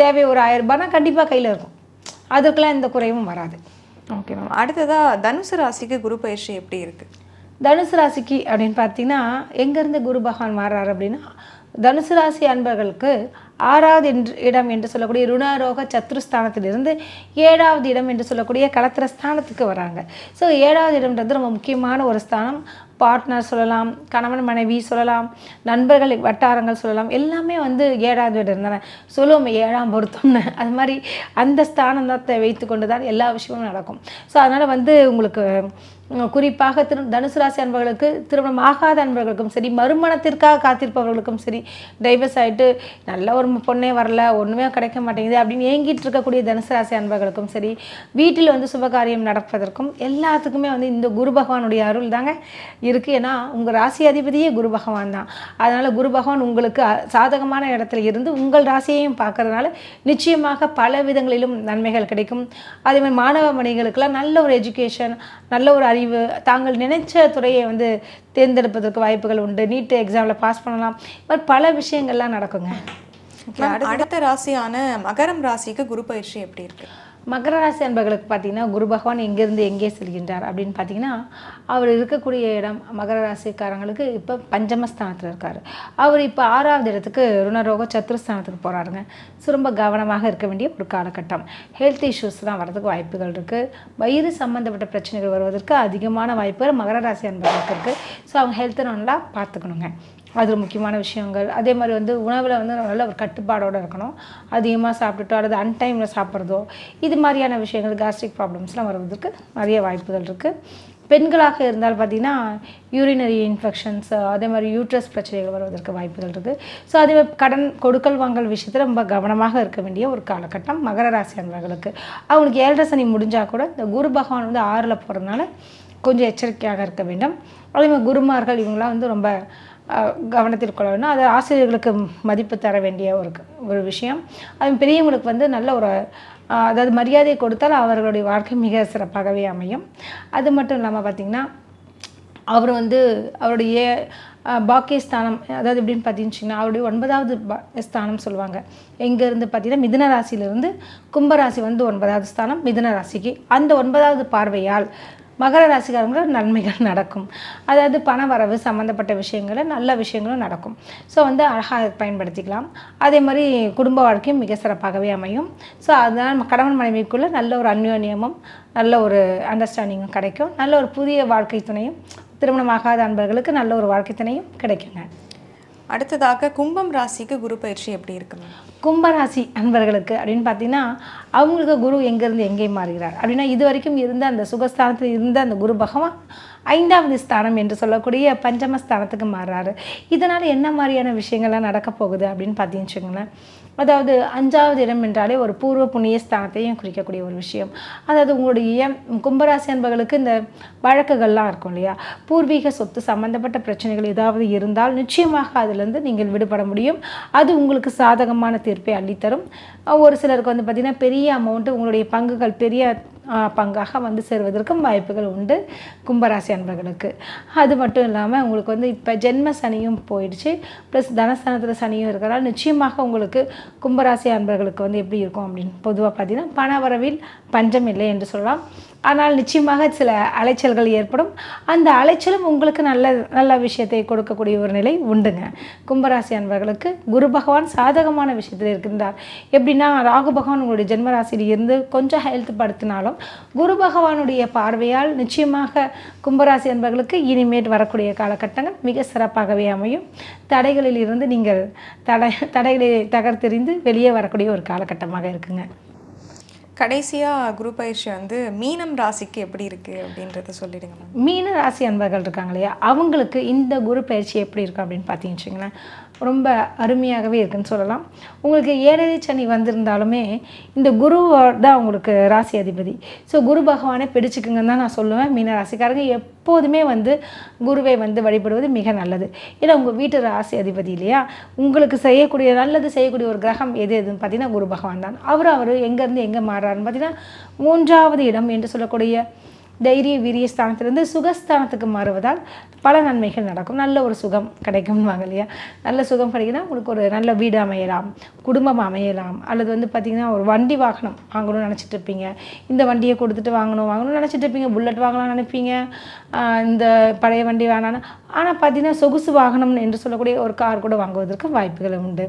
தேவை ஒரு ஆயிரம் ரூபாய்னா கண்டிப்பாக கையில் இருக்கும். அதுக்கெல்லாம் எந்த குறைவும் வராது. Okay ma'am. அடுத்ததா தனுசு ராசிக்கு குரு பயிற்சி எப்படி இருக்கு? தனுசு ராசிக்கு அப்படின்னு பார்த்தீங்கன்னா எங்கேருந்து குரு பகவான் மாறுறாரு அப்படின்னா தனுசு ராசி அன்பர்களுக்கு ஆறாவது என்று இடம் என்று சொல்லக்கூடிய ருணரோக சத்ருஸ்தானத்திலிருந்து ஏழாவது இடம் என்று சொல்லக்கூடிய கலத்திர ஸ்தானத்துக்கு வராங்க. ஸோ ஏழாவது இடம்ன்றது ரொம்ப முக்கியமான ஒரு ஸ்தானம். பார்ட்னர் சொல்லலாம் கணவன் மனைவி சொல்லலாம் நண்பர்கள் வட்டாரங்கள் சொல்லலாம் எல்லாமே வந்து ஏழாவது இடம் தானே. சொல்லுவோம் ஏழாம் பொருத்தம்னு. அது மாதிரி அந்த ஸ்தானத்தை வைத்து கொண்டு தான் எல்லா விஷயமும் நடக்கும். ஸோ அதனால் வந்து உங்களுக்கு குறிப்பாக திரு தனுசு ராசி அன்பர்களுக்கு திருமணம் ஆகாத அன்பர்களுக்கும் சரி மறுமணத்திற்காக காத்திருப்பவர்களுக்கும் சரி டைவர்ஸ் ஆகிட்டு நல்ல ஒரு பொண்ணே வரல ஒன்றுமே கிடைக்க மாட்டேங்குது அப்படின்னு ஏங்கிட்டு இருக்கக்கூடிய தனுசு ராசி அன்பர்களுக்கும் சரி வீட்டில் வந்து சுபகாரியம் நடப்பதற்கும் எல்லாத்துக்குமே வந்து இந்த குரு பகவானுடைய அருள் தாங்க இருக்குது ஏன்னா உங்கள் ராசி அதிபதியே குரு பகவான் தான். அதனால் குரு பகவான் உங்களுக்கு சாதகமான இடத்துல இருந்து உங்கள் ராசியையும் பார்க்கறதுனால நிச்சயமாக பல விதங்களிலும் நன்மைகள் கிடைக்கும். அதே மாதிரி மாணவ மணிகளுக்கெல்லாம் நல்ல ஒரு எஜுகேஷன் நல்ல ஒரு அறிவு தாங்கள் நினைச்ச துறையை வந்து தேர்ந்தெடுப்பதற்கு வாய்ப்புகள் உண்டு. நீட் எக்ஸாமில் பாஸ் பண்ணலாம். பட் பல விஷயங்கள்லாம் நடக்குங்க. அடுத்த ராசியான மகரம் ராசிக்கு குரு பயிற்சி எப்படி இருக்கு? மகர ராசி அன்பர்களுக்கு பார்த்தீங்கன்னா குரு பகவான் எங்கேருந்து எங்கே செல்கின்றார் அப்படின்னு பார்த்தீங்கன்னா அவர் இருக்கக்கூடிய இடம் மகர ராசிக்காரங்களுக்கு இப்போ பஞ்சமஸ்தானத்தில் இருக்கார். அவர் இப்போ ஆறாவது இடத்துக்கு ருணரோக சத்துருஸ்தானத்துக்கு போகிறாருங்க ஸோ ரொம்ப கவனமாக இருக்க வேண்டிய ஒரு காலகட்டம். ஹெல்த் இஷ்யூஸ் தான் வரதுக்கு வாய்ப்புகள் இருக்குது வயிறு சம்மந்தப்பட்ட பிரச்சனைகள் வருவதற்கு அதிகமான வாய்ப்புகள் மகர ராசி அன்பர்களுக்கு இருக்குது ஸோ அவங்க ஹெல்த்தை நல்லா பார்த்துக்கணுங்க. அது ஒரு முக்கியமான விஷயங்கள். அதே மாதிரி வந்து உணவில் வந்து நல்ல ஒரு கட்டுப்பாடோடு இருக்கணும். அதிகமாக சாப்பிட்டுட்டோ அல்லது அன்டைமில் சாப்பிட்றதோ இது மாதிரியான விஷயங்கள் கேஸ்ட்ரிக் ப்ராப்ளம்ஸ்லாம் வருவதற்கு நிறைய வாய்ப்புகள் இருக்குது பெண்களாக இருந்தால் பார்த்திங்கன்னா யூரினரி இன்ஃபெக்ஷன்ஸ் அதே மாதிரி யூட்ரஸ் பிரச்சனைகள் வருவதற்கு வாய்ப்புகள் இருக்குது ஸோ அதே மாதிரி கடன் கொடுக்கல் வாங்கல் விஷயத்தில் ரொம்ப கவனமாக இருக்க வேண்டிய ஒரு காலகட்டம் மகர ராசி அன்பர்களுக்கு. அவங்களுக்கு ஏழரை சனி முடிஞ்சால் கூட இந்த குரு பகவான் வந்து ஆறில் போகிறதுனால கொஞ்சம் எச்சரிக்கையாக இருக்க வேண்டும். அதே மாதிரி குருமார்கள் இவங்களாம் வந்து ரொம்ப கவனத்தில் கொள்ள வேண்டும். அது ஆசிரியர்களுக்கு மதிப்பு தர வேண்டிய ஒரு ஒரு விஷயம். அது பெரியவங்களுக்கு வந்து நல்ல ஒரு அதாவது மரியாதை கொடுத்தால் அவர்களுடைய வாழ்க்கை மிக சிறப்பாகவே அமையும். அது மட்டும் இல்லாமல் பார்த்திங்கன்னா அவர் வந்து அவருடைய அஹ், பாக்கிய ஸ்தானம் அதாவது எப்படின்னு பார்த்தீங்கன்னா அவருடைய ஒன்பதாவது பா- ஸ்தானம் சொல்லுவாங்க. எங்கேருந்து பார்த்தீங்கன்னா மிதுன ராசியிலிருந்து கும்பராசி வந்து ஒன்பதாவது ஸ்தானம் மிதுன ராசிக்கு. அந்த ஒன்பதாவது பார்வையால் மகர ராசிக்காரங்களுக்கு நன்மைகள் நடக்கும். அதாவது பண வரவு சம்மந்தப்பட்ட விஷயங்களும் நல்ல விஷயங்களும் நடக்கும். ஸோ வந்து அழகாக பயன்படுத்திக்கலாம். அதே மாதிரி குடும்ப வாழ்க்கையும் மிக சிறப்பாகவே அமையும். ஸோ அதனால் கணவன் மனைவிக்குள்ளே நல்ல ஒரு அந்யோன்யமும் நல்ல ஒரு அண்டர்ஸ்டாண்டிங்கும் கிடைக்கும். நல்ல ஒரு புதிய வாழ்க்கை துணையும் திருமணமாகாத அன்பர்களுக்கு நல்ல ஒரு வாழ்க்கை துணையும் கிடைக்குங்க. அடுத்ததாக கும்பம் ராசிக்கு குரு பயிற்சி எப்படி இருக்குங்க கும்பராசி அன்பர்களுக்கு அப்படின்னு பார்த்தீங்கன்னா அவங்களுக்கு குரு எங்கேருந்து எங்கே மாறுகிறார்? அப்படின்னா இது வரைக்கும் இருந்த அந்த சுகஸ்தானத்தில் இருந்த அந்த குரு பகவான் ஐந்தாவது ஸ்தானம் என்று சொல்லக்கூடிய பஞ்சமஸ்தானத்துக்கு மாறுறாரு. இதனால் என்ன மாதிரியான விஷயங்கள்லாம் நடக்க போகுது அப்படின்னு பார்த்தீங்கன்னு வச்சுக்கோங்களேன். அதாவது அஞ்சாவது இடம் என்றாலே ஒரு பூர்வ புண்ணிய ஸ்தானத்தையும் குறிக்கக்கூடிய ஒரு விஷயம். அதாவது உங்களுடைய கும்பராசி அன்பர்களுக்கு இந்த வழக்குகள்லாம் இருக்கும் இல்லையா? பூர்வீக சொத்து சம்பந்தப்பட்ட பிரச்சனைகள் ஏதாவது இருந்தால் நிச்சயமாக அதிலிருந்து நீங்கள் விடுபட முடியும். அது உங்களுக்கு சாதகமான தீர்ப்பை அள்ளித்தரும். ஒரு சிலருக்கு வந்து பார்த்திங்கன்னா பெரிய அமௌண்ட்டு உங்களுடைய பங்குகள் பெரிய பங்காக வந்து சேருவதற்கும் வாய்ப்புகள் உண்டு கும்பராசி அன்பர்களுக்கு. அது மட்டும் இல்லாமல் உங்களுக்கு வந்து இப்போ ஜென்ம சனியும் போயிடுச்சு. ப்ளஸ் தனஸ்தானத்தில் சனியும் இருக்கிறதால் நிச்சயமாக உங்களுக்கு கும்பராசி அன்பர்களுக்கு வந்து எப்படி இருக்கும் அப்படின்னு பொதுவாக பார்த்தீங்கன்னா பணவரவில் பஞ்சம் இல்லை என்று சொல்லலாம். ஆனால் நிச்சயமாக சில அலைச்சல்கள் ஏற்படும். அந்த அலைச்சலும் உங்களுக்கு நல்ல நல்ல விஷயத்தை கொடுக்கக்கூடிய ஒரு நிலை உண்டுங்க. கும்பராசி அன்பர்களுக்கு குரு பகவான் சாதகமான விஷயத்தில் இருக்கின்றார். எப்படின்னா ராகு பகவான் உங்களுடைய ஜென்மராசியில் இருந்து கொஞ்சம் ஹெல்த் படுத்தினாலும் குரு பகவானுடைய பார்வையால் நிச்சயமாக கும்பராசி அன்பர்களுக்கு இனிமேட் வரக்கூடிய காலகட்டங்கள் மிக சிறப்பாகவே அமையும். தடைகளில் இருந்து நீங்கள் தடை தடைகளை தகர்த்தெறிந்து வெளியே வரக்கூடிய ஒரு காலகட்டமாக இருக்குங்க. கடைசியாக குரு பயிற்சி வந்து மீனம் ராசிக்கு எப்படி இருக்கு அப்படின்றத சொல்லிடுங்க மீன ராசி அன்பர்கள் இருக்காங்க இல்லையா? அவங்களுக்கு இந்த குரு பயிற்சி எப்படி இருக்கும் அப்படின்னு பார்த்தீங்கன்னு ரொம்ப அருமையாகவே இருக்குன்னு சொல்லலாம். உங்களுக்கு ஏழரை சனி வந்திருந்தாலுமே இந்த குரு தான் உங்களுக்கு ராசி அதிபதி. ஸோ குரு பகவானை பிடிச்சிக்குங்கன்னு தான் நான் சொல்லுவேன். மீன ராசிக்காரங்க எப்போதுமே வந்து குருவை வந்து வழிபடுவது மிக நல்லது. ஏன்னா உங்கள் வீட்டு ராசி அதிபதி இல்லையா? உங்களுக்கு செய்யக்கூடிய நல்லது செய்யக்கூடிய ஒரு கிரகம் எது எதுன்னு பார்த்தீங்கன்னா குரு பகவான் தான். அவர் அவர் எங்கேருந்து எங்கே மாறுறாருன்னு பார்த்தீங்கன்னா மூன்றாவது இடம் என்று சொல்லக்கூடிய தைரிய வீரிய ஸ்தானத்திலிருந்து சுகஸ்தானத்துக்கு மாறுவதால் பல நன்மைகள் நடக்கும். நல்ல ஒரு சுகம் கிடைக்கும்வாங்க இல்லையா? நல்ல சுகம் கிடைக்குன்னா உங்களுக்கு ஒரு நல்ல வீடு அமையலாம் குடும்பம் அமையலாம் அல்லது வந்து பார்த்திங்கன்னா ஒரு வண்டி வாகனம் வாங்கணும்னு நினச்சிட்டு இருப்பீங்க. இந்த வண்டியை கொடுத்துட்டு வாங்கணும் வாங்கணும்னு நினச்சிட்டு இருப்பீங்க. புல்லட் வாங்கலாம்னு நினைப்பீங்க. இந்த பழைய வண்டி வேணான்னு ஆனால் பார்த்தீங்கன்னா சொகுசு வாகனம் என்று சொல்லக்கூடிய ஒரு கார் கூட வாங்குவதற்கு வாய்ப்புகள் உண்டு.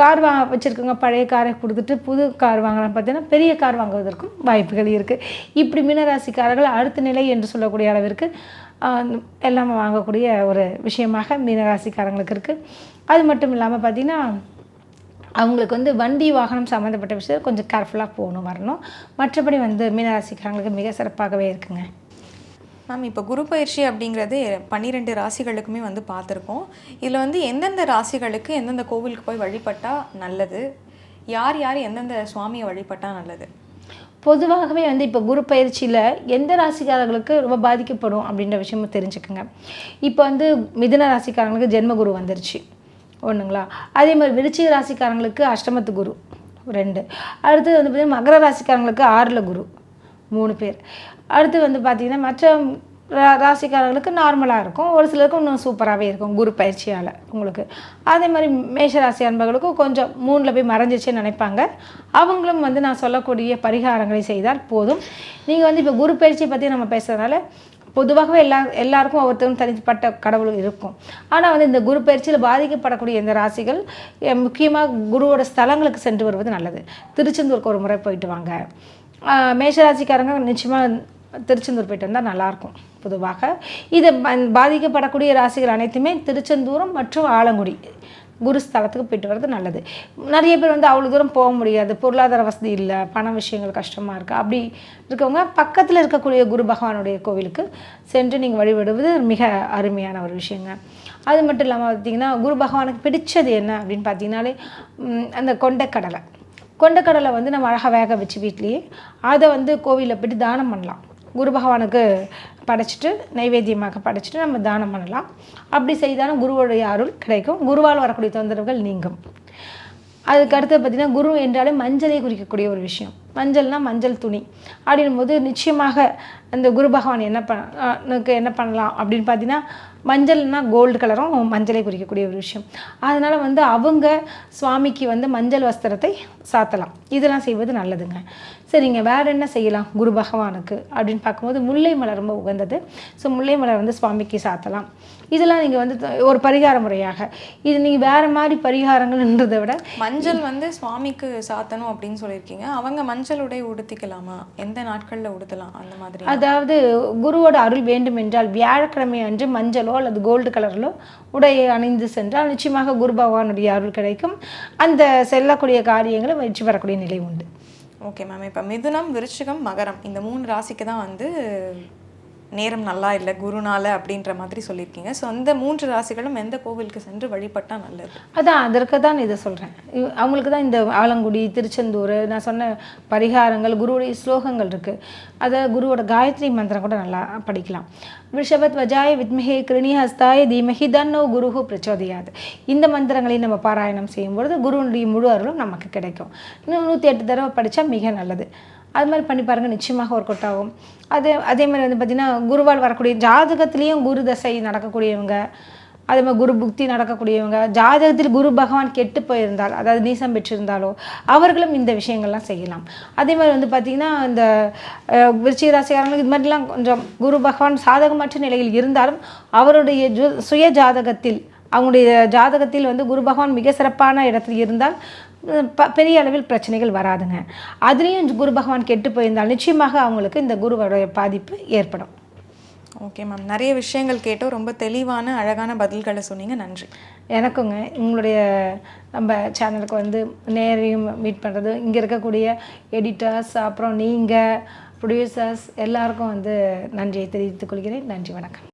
கார் வா வச்சுருக்கவங்க பழைய காரை கொடுத்துட்டு புது கார் வாங்கலாம் பார்த்தீங்கன்னா பெரிய கார் வாங்குவதற்கும் வாய்ப்புகள் இருக்குது இப்படி மீனராசிக்காரர்கள் அடுத்த நிலை என்று சொல்லக்கூடிய அளவிற்கு எல்லாம் எல்லாமே வாங்கக்கூடிய ஒரு விஷயமாக மீனராசிக்காரங்களுக்கு இருக்குது அது மட்டும் இல்லாமல் பார்த்திங்கன்னா அவங்களுக்கு வந்து வண்டி வாகனம் சம்மந்தப்பட்ட விஷயத்தில் கொஞ்சம் கேர்ஃபுல்லாக போகணும் வரணும். மற்றபடி வந்து மீனராசிக்காரங்களுக்கு மிக சிறப்பாகவே இருக்குங்க. மேம் இப்போ குரு பயிற்சி அப்படிங்கிறது பன்னிரெண்டு ராசிகளுக்குமே வந்து பார்த்துருக்கோம் இதில் வந்து எந்தெந்த ராசிகளுக்கு எந்தெந்த கோவிலுக்கு போய் வழிபட்டால் நல்லது? யார் யார் எந்தெந்த சுவாமியை வழிபட்டால் நல்லது? பொதுவாகவே வந்து இப்போ குரு பயிற்சியில் எந்த ராசிக்காரர்களுக்கு ரொம்ப பாதிக்கப்படும் அப்படின்ற விஷயமும் தெரிஞ்சுக்கோங்க. இப்போ வந்து மிதுன ராசிக்காரங்களுக்கு ஜென்ம குரு வந்துருச்சு. ஒன்றுங்களா அதே மாதிரி விருச்சிக ராசிக்காரங்களுக்கு அஷ்டமத்து குரு ரெண்டு. அடுத்து வந்து பார்த்திங்கன்னா மகர ராசிக்காரங்களுக்கு ஆறில் குரு மூணு பேர். அடுத்து வந்து பார்த்திங்கன்னா மற்ற ரா- ராசிக்காரங்களுக்கு நார்மலாக இருக்கும். ஒரு சிலருக்கு இன்னும் சூப்பராகவே இருக்கும் குரு பயிற்சியால் உங்களுக்கு. அதே மாதிரி மேஷ ராசி அன்பர்களுக்கும் கொஞ்சம் மூணில் போய் மறைஞ்சிச்சுன்னு நினைப்பாங்க. அவங்களும் வந்து நான் சொல்லக்கூடிய பரிகாரங்களை செய்தால் போதும். நீங்கள் வந்து இப்போ குரு பயிற்சியை பற்றி நம்ம பேசுகிறதுனால பொதுவாகவே எல்லா எல்லாருக்கும் ஒவ்வொருத்தரும் தனிப்பட்ட கடவுள் இருக்கும். ஆனால் வந்து இந்த குரு பயிற்சியில் பாதிக்கப்படக்கூடிய இந்த ராசிகள் முக்கியமாக குருவோட ஸ்தலங்களுக்கு சென்று வருவது நல்லது. திருச்செந்தூருக்கு ஒரு முறை போயிட்டு வாங்க. மேஷராசிக்காரங்க நிச்சயமாக திருச்செந்தூர் போயிட்டு வந்தால் நல்லாயிருக்கும் பொதுவாக இதை ப- பாதிக்கப்படக்கூடிய ராசிகள் அனைத்துமே திருச்செந்தூரம் மற்றும் ஆலங்குடி. குரு ஸ்தலத்துக்கு போயிட்டு வர்றது நல்லது. நிறைய பேர் வந்து அவ்வளோ தூரம் போக முடியாது. பொருளாதார வசதி இல்லை பண விஷயங்கள் கஷ்டமாக இருக்குது அப்படி இருக்கவங்க பக்கத்தில் இருக்கக்கூடிய குரு பகவானுடைய கோவிலுக்கு சென்று நீங்கள் வழிபடுவது மிக அருமையான ஒரு விஷயங்க. அது மட்டும் இல்லாமல் பார்த்தீங்கன்னா குரு பகவானுக்கு பிடிச்சது என்ன அப்படின்னு பார்த்தீங்கன்னாலே அந்த கொண்டைக்கடலை. கொண்டைக்கடலை வந்து நம்ம அழகாக வேக வச்சு வீட்லேயே அதை வந்து கோவிலில் போயிட்டு தானம் பண்ணலாம். குரு பகவானுக்கு படைச்சிட்டு நைவேத்தியமாக படைச்சிட்டு நம்ம தானம் பண்ணலாம். அப்படி செய்தாலும் குருவுடைய அருள் கிடைக்கும். குருவால் வரக்கூடிய தொந்தரவுகள் நீங்கும். அதுக்கு அடுத்து பார்த்திங்கன்னா குரு என்றாலே மஞ்சளை குறிக்கக்கூடிய ஒரு விஷயம். மஞ்சள்னா மஞ்சள் துணி. அப்படின்னும் போது நிச்சயமாக அந்த குரு பகவான் என்ன பண்ண என்ன பண்ணலாம் அப்படின்னு பார்த்தீங்கன்னா மஞ்சள்னா கோல்டு கலரும் மஞ்சளை குறிக்கக்கூடிய ஒரு விஷயம். அதனால் வந்து அவங்க சுவாமிக்கு வந்து மஞ்சள் வஸ்திரத்தை சாத்தலாம். இதெல்லாம் செய்வது நல்லதுங்க. சரிங்க வேறு என்ன செய்யலாம்? குரு பகவானுக்கு அப்படின்னு பார்க்கும்போது முல்லை மலர் ரொம்ப உகந்தது. ஸோ முல்லை மலர் வந்து சுவாமிக்கு சாத்தலாம். இதெல்லாம் நீங்கள் வந்து ஒரு பரிகார முறையாக. இது நீங்கள் வேறு மாதிரி பரிகாரங்கள்ன்றதை விட மஞ்சள் வந்து சுவாமிக்கு சாத்தணும் அப்படின்னு சொல்லியிருக்கீங்க. அவங்க மஞ்சள் உடை உடுத்திக்கலாமா? எந்த நாட்கள்ல உடுத்தலாம் அந்த மாதிரி? அதாவது குருவோட அருள் வேண்டும் என்றால் வியாழக்கிழமை அன்று மஞ்சளோ அல்லது கோல்டு கலரிலோ உடையை அணிந்து சென்றால் நிச்சயமாக குரு பகவானுடைய அருள் கிடைக்கும். அந்த செல்லக்கூடிய காரியங்களை வெற்றி பெறக்கூடிய நிலை உண்டு. ஓகே மேம் இப்போ மிதுனம் விருச்சிகம் மகரம் இந்த மூணு ராசிக்கு தான் வந்து நேரம் நல்லா இல்லை குருனால அப்படின்ற மாதிரி சொல்லியிருக்கீங்க. ஸோ அந்த மூன்று ராசிகளும் எந்த கோவிலுக்கு சென்று வழிபட்டால் நல்லது? அதான் அதற்கு தான் இதை சொல்கிறேன் அவங்களுக்கு தான் இந்த ஆலங்குடி திருச்செந்தூர் நான் சொன்ன பரிகாரங்கள் குருவுடைய ஸ்லோகங்கள் இருக்குது அதை குருவோட காயத்ரி மந்திரம் கூட நல்லா படிக்கலாம். ரிஷபத் வஜாய வித்மிகே கிருணி ஹஸ்தாய தீமஹி தன்னோ குருஹு பிரச்சோதையாது. இந்த மந்திரங்களை நம்ம பாராயணம் செய்யும் பொழுது குருவனுடைய முழு அருளும் நமக்கு கிடைக்கும். இன்னும் நூற்றி எட்டு தடவை படித்தா மிக நல்லது. அது மாதிரி பண்ணி பாருங்கள் நிச்சயமாக ஒர்க் அவுட் ஆகும். அதே அதே மாதிரி வந்து பார்த்திங்கன்னா குருவால் வரக்கூடிய ஜாதகத்துலேயும் குரு தசை நடக்கக்கூடியவங்க அதே மாதிரி குரு புக்தி நடக்கக்கூடியவங்க ஜாதகத்தில் குரு பகவான் கெட்டு போயிருந்தால் அதாவது நீசம் பெற்றிருந்தாலோ அவர்களும் இந்த விஷயங்கள்லாம் செய்யலாம். அதே மாதிரி வந்து பார்த்திங்கன்னா இந்த விருச்சிக ராசிக்காரங்களுக்கு இது மாதிரிலாம் கொஞ்சம் குரு பகவான் சாதகமற்ற நிலையில் இருந்தாலும் அவருடைய ஜு சுய ஜாதகத்தில் அவங்களுடைய ஜாதகத்தில் வந்து குரு பகவான் மிக சிறப்பான இடத்தில் இருந்தால் ப- பெரிய அளவில் பிரச்சனைகள் வராதுங்க. அதுலேயும் குரு பகவான் கெட்டு போயிருந்தால் நிச்சயமாக அவங்களுக்கு இந்த குருவோடைய பாதிப்பு ஏற்படும். ஓகே மேம் நிறைய விஷயங்கள் கேட்டோம். ரொம்ப தெளிவான அழகான பதில்களை சொன்னீங்க. நன்றி. எனக்குங்க உங்களுடைய நம்ம சேனலுக்கு வந்து நேரையும் மீட் பண்ணுறது இங்கே இருக்கக்கூடிய எடிட்டர்ஸ் அப்புறம் நீங்கள் ப்ரொடியூசர்ஸ் எல்லாருக்கும் வந்து நன்றியை தெரிவித்துக் கொள்கிறேன். நன்றி வணக்கம்.